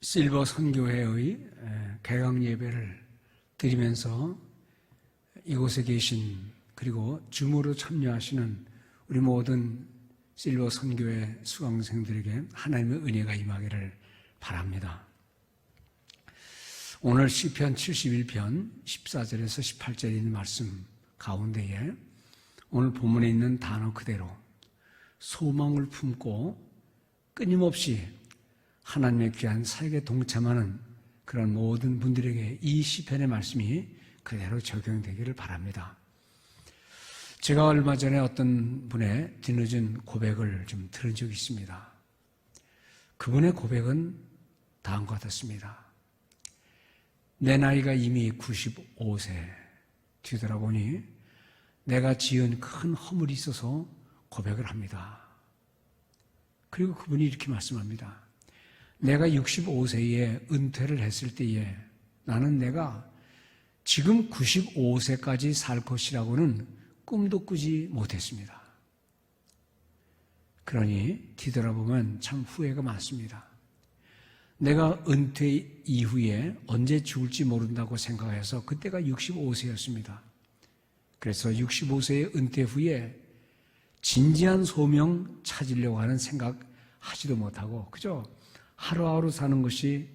실버 선교회의 개강 예배를 드리면서 이곳에 계신 그리고 줌으로 참여하시는 우리 모든 실버 선교회 수강생들에게 하나님의 은혜가 임하기를 바랍니다. 오늘 시편 71편 14절에서 18절에 있는 말씀 가운데에 오늘 본문에 있는 단어 그대로 소망을 품고 끊임없이 하나님의 귀한 사역에 동참하는 그런 모든 분들에게 이 시편의 말씀이 그대로 적용되기를 바랍니다. 제가 얼마 전에 어떤 분의 뒤늦은 고백을 좀 들은 적이 있습니다. 그분의 고백은 다음과 같았습니다. 내 나이가 이미 95세 뒤돌아보니 내가 지은 큰 허물이 있어서 고백을 합니다. 그리고 그분이 이렇게 말씀합니다. 내가 65세에 은퇴를 했을 때에 나는 내가 지금 95세까지 살 것이라고는 꿈도 꾸지 못했습니다. 그러니 뒤돌아보면 참 후회가 많습니다. 내가 은퇴 이후에 언제 죽을지 모른다고 생각해서 그때가 65세였습니다. 그래서 65세의 은퇴 후에 진지한 소명 찾으려고 하는 생각 하지도 못하고 그저 하루하루 사는 것이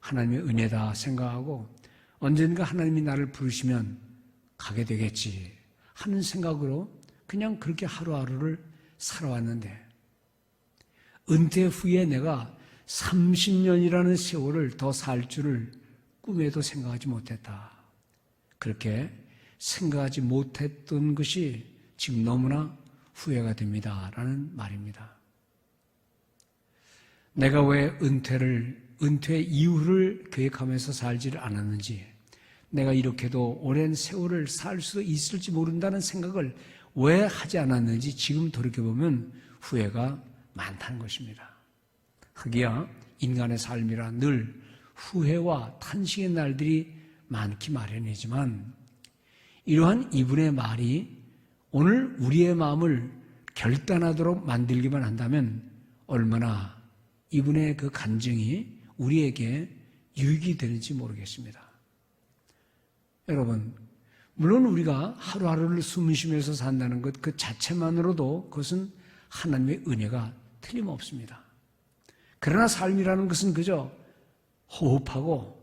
하나님의 은혜다 생각하고 언젠가 하나님이 나를 부르시면 가게 되겠지 하는 생각으로 그냥 그렇게 하루하루를 살아왔는데 은퇴 후에 내가 30년이라는 세월을 더 살 줄을 꿈에도 생각하지 못했다. 그렇게 생각하지 못했던 것이 지금 너무나 후회가 됩니다. 라는 말입니다. 내가 왜 은퇴를, 은퇴 이후를 계획하면서 살지를 않았는지, 내가 이렇게도 오랜 세월을 살 수 있을지 모른다는 생각을 왜 하지 않았는지 지금 돌이켜보면 후회가 많다는 것입니다. 흑이야 인간의 삶이라 늘 후회와 탄식의 날들이 많기 마련이지만 이러한 이분의 말이 오늘 우리의 마음을 결단하도록 만들기만 한다면 얼마나 이분의 그 간증이 우리에게 유익이 되는지 모르겠습니다. 여러분, 물론 우리가 하루하루를 숨 쉬면서 산다는 것 그 자체만으로도 그것은 하나님의 은혜가 틀림없습니다. 그러나 삶이라는 것은 그저 호흡하고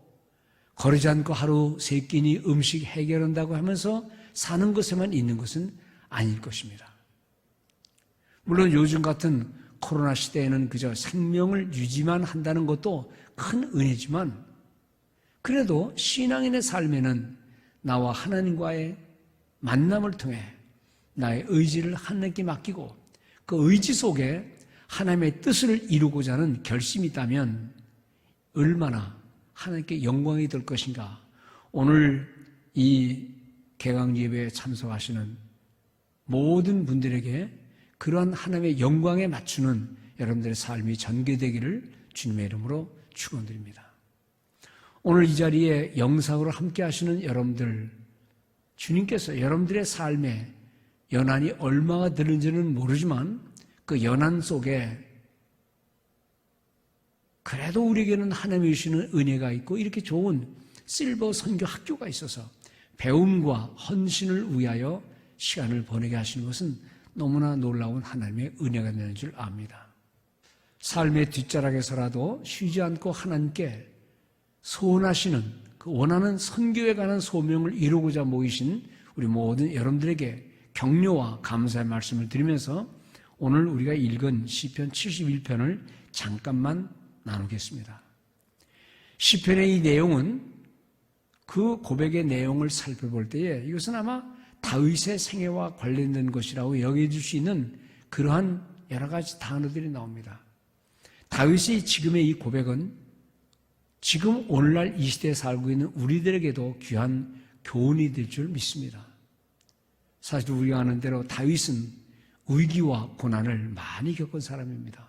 거르지 않고 하루 세 끼니 음식 해결한다고 하면서 사는 것에만 있는 것은 아닐 것입니다. 물론 요즘 같은 코로나 시대에는 그저 생명을 유지만 한다는 것도 큰 은혜지만 그래도 신앙인의 삶에는 나와 하나님과의 만남을 통해 나의 의지를 하나님께 맡기고 그 의지 속에 하나님의 뜻을 이루고자 하는 결심이 있다면 얼마나 하나님께 영광이 될 것인가. 오늘 이 개강 예배에 참석하시는 모든 분들에게 그러한 하나님의 영광에 맞추는 여러분들의 삶이 전개되기를 주님의 이름으로 축원드립니다. 오늘 이 자리에 영상으로 함께 하시는 여러분들 주님께서 여러분들의 삶에 연한이 얼마가 되는지는 모르지만 그 연한 속에 그래도 우리에게는 하나님이 주시는 은혜가 있고 이렇게 좋은 실버 선교 학교가 있어서 배움과 헌신을 위하여 시간을 보내게 하시는 것은 너무나 놀라운 하나님의 은혜가 되는 줄 압니다. 삶의 뒷자락에서라도 쉬지 않고 하나님께 소원하시는 그 원하는 선교에 관한 소명을 이루고자 모이신 우리 모든 여러분들에게 격려와 감사의 말씀을 드리면서 오늘 우리가 읽은 시편 71편을 잠깐만 나누겠습니다. 시편의 이 내용은 그 고백의 내용을 살펴볼 때에 이것은 아마 다윗의 생애와 관련된 것이라고 여겨질 수 있는 그러한 여러 가지 단어들이 나옵니다. 다윗의 지금의 이 고백은 지금 오늘날 이 시대에 살고 있는 우리들에게도 귀한 교훈이 될 줄 믿습니다. 사실 우리가 아는 대로 다윗은 위기와 고난을 많이 겪은 사람입니다.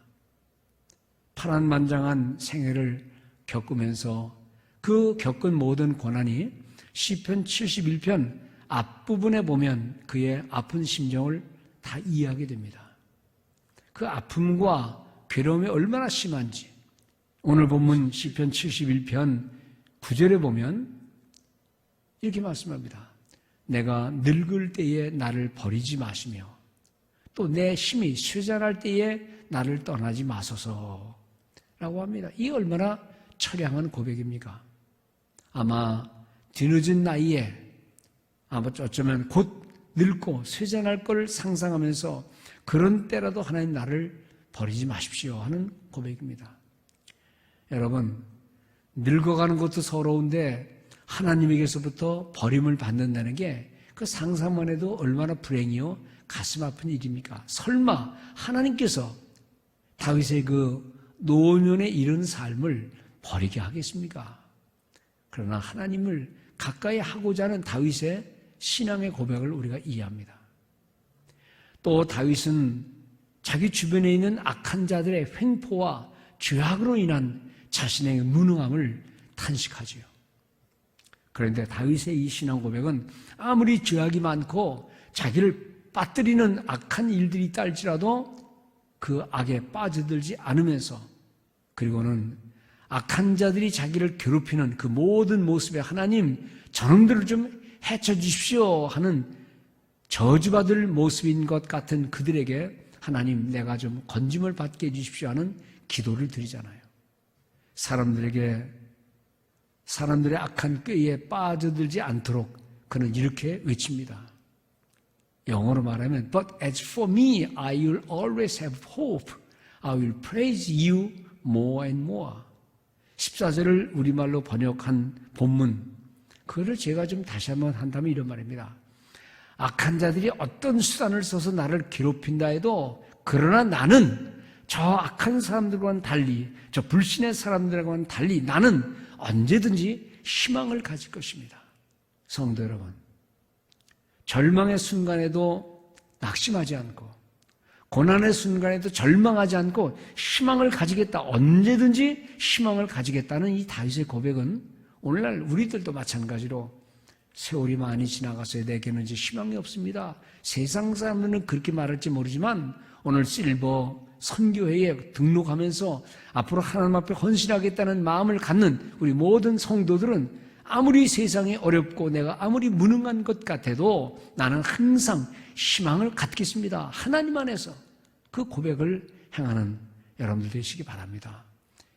파란만장한 생애를 겪으면서 그 겪은 모든 고난이 시편 71편 앞부분에 보면 그의 아픈 심정을 다 이해하게 됩니다. 그 아픔과 괴로움이 얼마나 심한지 오늘 본문 시편 71편 9절에 보면 이렇게 말씀합니다. 내가 늙을 때에 나를 버리지 마시며 또 내 힘이 쇠잔할 때에 나를 떠나지 마소서 라고 합니다. 이 얼마나 처량한 고백입니까? 아마 뒤늦은 나이에 아마 어쩌면 곧 늙고 쇠잔할 걸 상상하면서 그런 때라도 하나님 나를 버리지 마십시오 하는 고백입니다. 여러분, 늙어가는 것도 서러운데 하나님에게서부터 버림을 받는다는 게 그 상상만 해도 얼마나 불행이요 가슴 아픈 일입니까? 설마 하나님께서 다윗의 그 노년에 이른 삶을 버리게 하겠습니까? 그러나 하나님을 가까이 하고자 하는 다윗의 신앙의 고백을 우리가 이해합니다. 또 다윗은 자기 주변에 있는 악한 자들의 횡포와 죄악으로 인한 자신의 무능함을 탄식하지요. 그런데 다윗의 이 신앙 고백은 아무리 죄악이 많고 자기를 빠뜨리는 악한 일들이 있다 할지라도 그 악에 빠져들지 않으면서 그리고는 악한 자들이 자기를 괴롭히는 그 모든 모습에 하나님 저놈들을 좀 해쳐 주십시오 하는 저주받을 모습인 것 같은 그들에게 하나님 내가 좀 건짐을 받게 해주십시오 하는 기도를 드리잖아요. 사람들에게 사람들의 악한 꾀에 빠져들지 않도록 그는 이렇게 외칩니다. 영어로 말하면 But as for me, I will always have hope. I will praise you more and more. 14절을 우리말로 번역한 본문 그거를 제가 좀 다시 한번 한다면 이런 말입니다. 악한 자들이 어떤 수단을 써서 나를 괴롭힌다 해도 그러나 나는 저 악한 사람들과는 달리 저 불신의 사람들과는 달리 나는 언제든지 희망을 가질 것입니다. 성도 여러분 절망의 순간에도 낙심하지 않고 고난의 순간에도 절망하지 않고 희망을 가지겠다 언제든지 희망을 가지겠다는 이 다윗의 고백은 오늘날 우리들도 마찬가지로 세월이 많이 지나가서 내게는 이제 희망이 없습니다. 세상 사람들은 그렇게 말할지 모르지만 오늘 실버 선교회에 등록하면서 앞으로 하나님 앞에 헌신하겠다는 마음을 갖는 우리 모든 성도들은 아무리 세상이 어렵고 내가 아무리 무능한 것 같아도 나는 항상 희망을 갖겠습니다. 하나님 안에서 그 고백을 행하는 여러분들 되시기 바랍니다.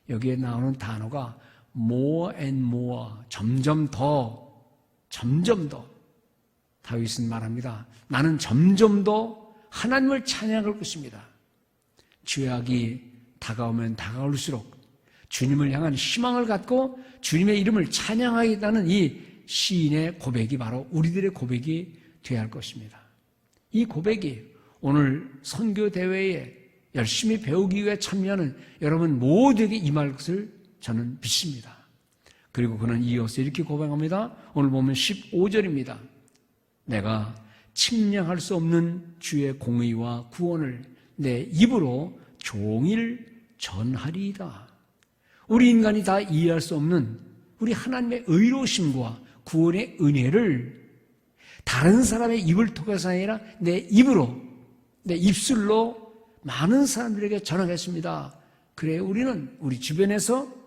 여기에 나오는 단어가 more and more 점점 더 점점 더 다윗은 말합니다. 나는 점점 더 하나님을 찬양할 것입니다. 죄악이 다가오면 다가올수록 주님을 향한 희망을 갖고 주님의 이름을 찬양하겠다는 이 시인의 고백이 바로 우리들의 고백이 되어야 할 것입니다. 이 고백이 오늘 선교 대회에 열심히 배우기 위해 참여하는 여러분 모두에게 임할 것을 저는 믿습니다. 그리고 그는 이어서 이렇게 고백합니다. 오늘 보면 15절입니다. 내가 측량할 수 없는 주의 공의와 구원을 내 입으로 종일 전하리이다. 우리 인간이 다 이해할 수 없는 우리 하나님의 의로우심과 구원의 은혜를 다른 사람의 입을 통해서 아니라 내 입으로, 내 입술로 많은 사람들에게 전하겠습니다. 그래, 우리는 우리 주변에서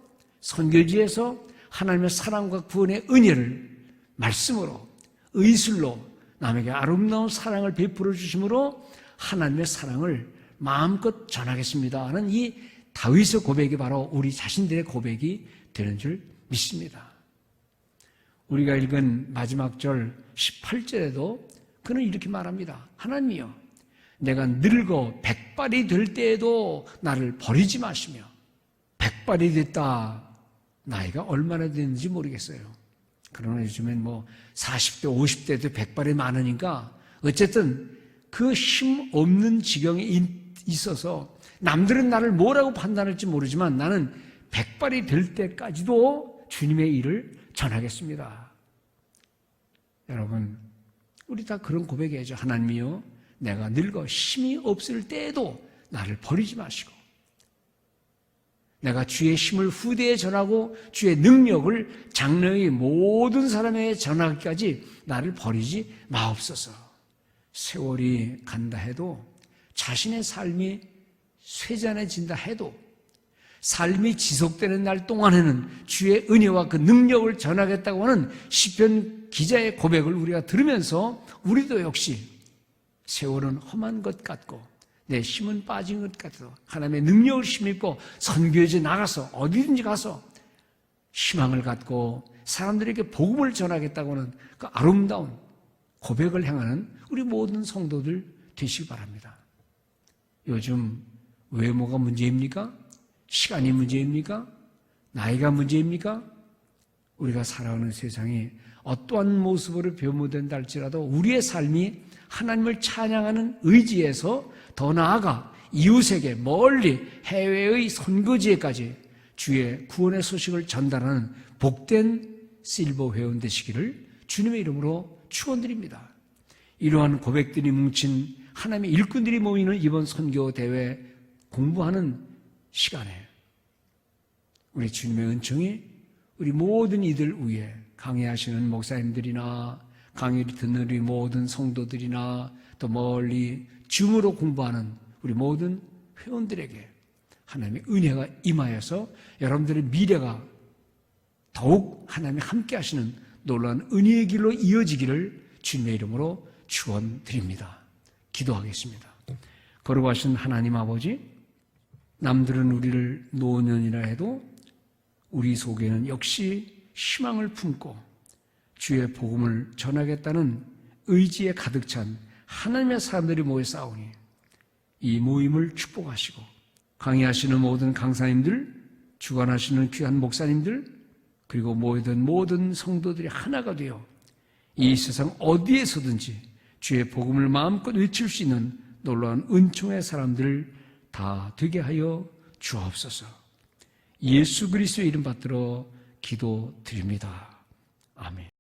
선교지에서 하나님의 사랑과 구원의 은혜를 말씀으로, 의술로 남에게 아름다운 사랑을 베풀어 주심으로 하나님의 사랑을 마음껏 전하겠습니다. 하는 이 다윗의 고백이 바로 우리 자신들의 고백이 되는 줄 믿습니다. 우리가 읽은 마지막 절 18절에도 그는 이렇게 말합니다. 하나님이여, 내가 늙어 백발이 될 때에도 나를 버리지 마시며, 백발이 됐다. 나이가 얼마나 됐는지 모르겠어요. 그러나 요즘엔 뭐 40대, 50대도 백발이 많으니까 어쨌든 그 힘 없는 지경에 있어서 남들은 나를 뭐라고 판단할지 모르지만 나는 백발이 될 때까지도 주님의 일을 전하겠습니다. 여러분, 우리 다 그런 고백해야죠. 하나님이요. 내가 늙어 힘이 없을 때에도 나를 버리지 마시고, 내가 주의 힘을 후대에 전하고 주의 능력을 장래의 모든 사람에게 전하기까지 나를 버리지 마옵소서. 세월이 간다 해도 자신의 삶이 쇠잔해진다 해도 삶이 지속되는 날 동안에는 주의 은혜와 그 능력을 전하겠다고 하는 시편 기자의 고백을 우리가 들으면서 우리도 역시 세월은 험한 것 같고 내 힘은 빠진 것 같아도 하나님의 능력을 힘입고 선교지 나가서 어디든지 가서 희망을 갖고 사람들에게 복음을 전하겠다고 하는 그 아름다운 고백을 행하는 우리 모든 성도들 되시기 바랍니다. 요즘 외모가 문제입니까? 시간이 문제입니까? 나이가 문제입니까? 우리가 살아가는 세상이 어떠한 모습으로 변모된다 할지라도 우리의 삶이 하나님을 찬양하는 의지에서 더 나아가 이웃에게 멀리 해외의 선거지에까지 주의 구원의 소식을 전달하는 복된 실버 회원 되시기를 주님의 이름으로 축원드립니다. 이러한 고백들이 뭉친 하나님의 일꾼들이 모이는 이번 선교 대회 공부하는 시간에 우리 주님의 은총이 우리 모든 이들 위에 강의하시는 목사님들이나 강의를 듣는 우리 모든 성도들이나 또 멀리 줌으로 공부하는 우리 모든 회원들에게 하나님의 은혜가 임하여서 여러분들의 미래가 더욱 하나님이 함께 하시는 놀라운 은혜의 길로 이어지기를 주님의 이름으로 축원드립니다. 기도하겠습니다. 거룩하신 하나님 아버지, 남들은 우리를 노년이라 해도 우리 속에는 역시 희망을 품고 주의 복음을 전하겠다는 의지에 가득 찬 하나님의 사람들이 모여 싸우니 이 모임을 축복하시고 강의하시는 모든 강사님들, 주관하시는 귀한 목사님들, 그리고 모이던 모든 성도들이 하나가 되어 이 세상 어디에서든지 주의 복음을 마음껏 외칠 수 있는 놀라운 은총의 사람들 다 되게 하여 주옵소서. 예수 그리스도의 이름 받들어 기도드립니다. 아멘.